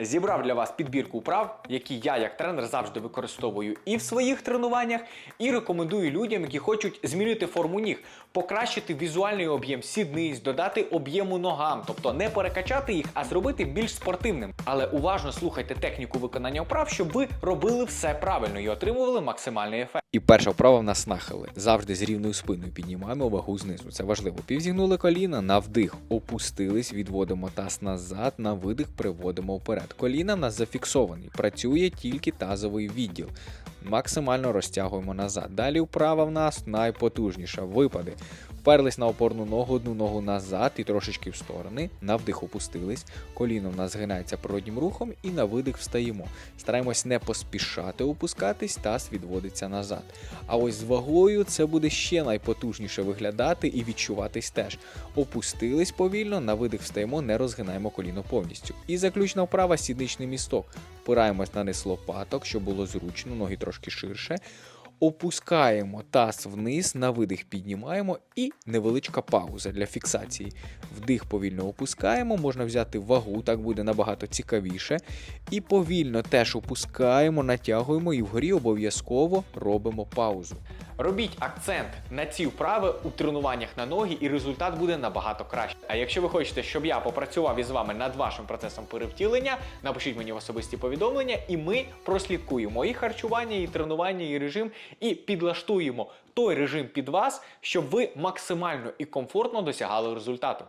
Зібрав для вас підбірку вправ, які я як тренер завжди використовую і в своїх тренуваннях, і рекомендую людям, які хочуть змінити форму ніг, покращити візуальний об'єм сідниць, додати об'єму ногам, тобто не перекачати їх, а зробити більш спортивним. Але уважно слухайте техніку виконання вправ, щоб ви робили все правильно і отримували максимальний ефект. І перша вправа в нас нахили. Завжди з рівною спиною піднімаємо вагу знизу. Це важливо. Півзігнули коліна на вдих, опустились, відводимо таз назад, на видих приводимо вперед. Коліна в нас зафіксовані. Працює тільки тазовий відділ. Максимально розтягуємо назад. Далі вправа в нас найпотужніша. Випади. Вперлись на опорну ногу, одну ногу назад і трошечки в сторони. На вдих опустились. Коліно в нас згинається природнім рухом і на видих встаємо. Стараємось не поспішати опускатись, таз відводиться назад. А ось з вагою це буде ще найпотужніше виглядати і відчуватись теж. Опустились повільно, на видих встаємо, не розгинаємо коліно повністю. І заключна вправа сідничний місток. Впираємось на низ лопаток, щоб було зручно, ноги трошки ширше. Опускаємо таз вниз, на видих піднімаємо і невеличка пауза для фіксації. Вдих повільно опускаємо, можна взяти вагу, так буде набагато цікавіше. І повільно теж опускаємо, натягуємо і вгорі обов'язково робимо паузу. Робіть акцент на ці вправи у тренуваннях на ноги, і результат буде набагато краще. А якщо ви хочете, щоб я попрацював із вами над вашим процесом перевтілення, напишіть мені в особисті повідомлення, і ми прослідкуємо і харчування, і тренування, і режим, і підлаштуємо той режим під вас, щоб ви максимально і комфортно досягали результату.